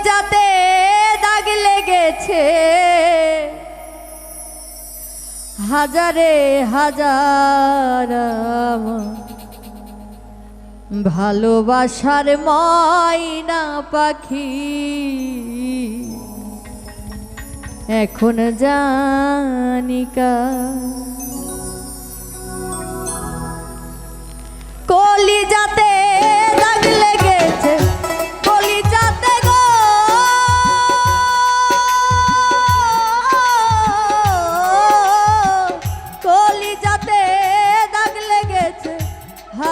কলিজাতে দাগ লেগেছে। হাজারে হাজার ভালোবাসার ময়না পাখি। এখন জানিকা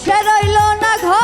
সে রইল না ঘরে।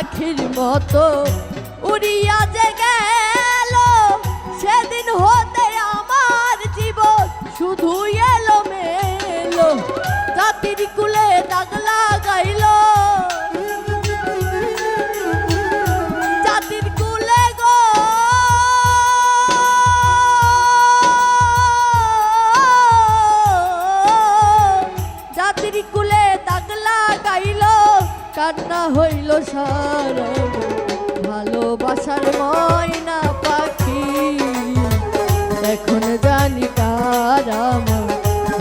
পাখির মতো হইল সারা ভালোবাসার ময়না পাখি। এখন জানি আমার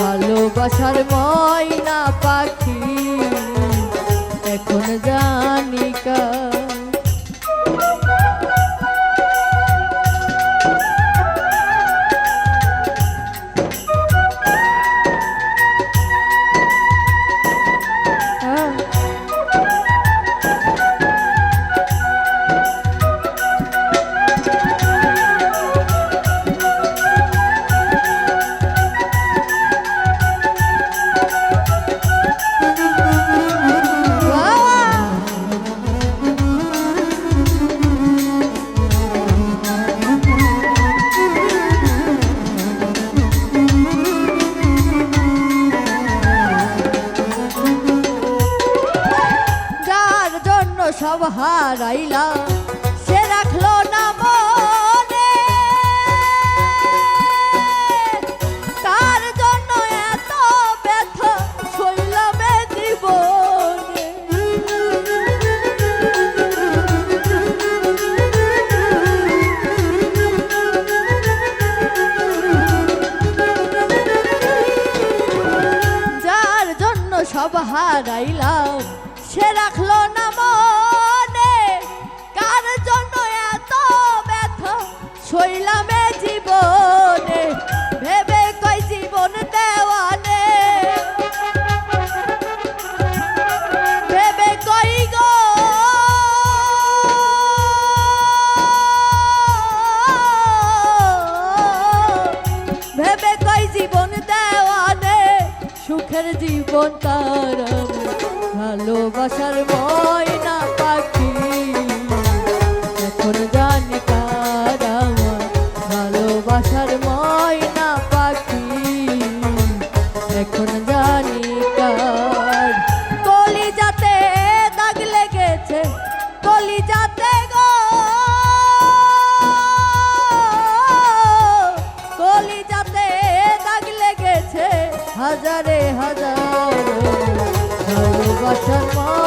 ভালোবাসার ময়না পাখি। এখন জানি সব হারাইলাম সে রাখল না মনে। কার জন্য এত ব্যথা শৈলামে জীবনে। যার জন্য সব হারাইলাম, সে রাখল না মনে। শৈলামে জীবনে, ভেবে কই জীবন দেওয়ানে। ভেবে কই গো? ভেবে কই জীবন দেওয়ানে? সুখের জীবন তার ভালোবাসার ময়না পাখি ভালোবাসার ময়না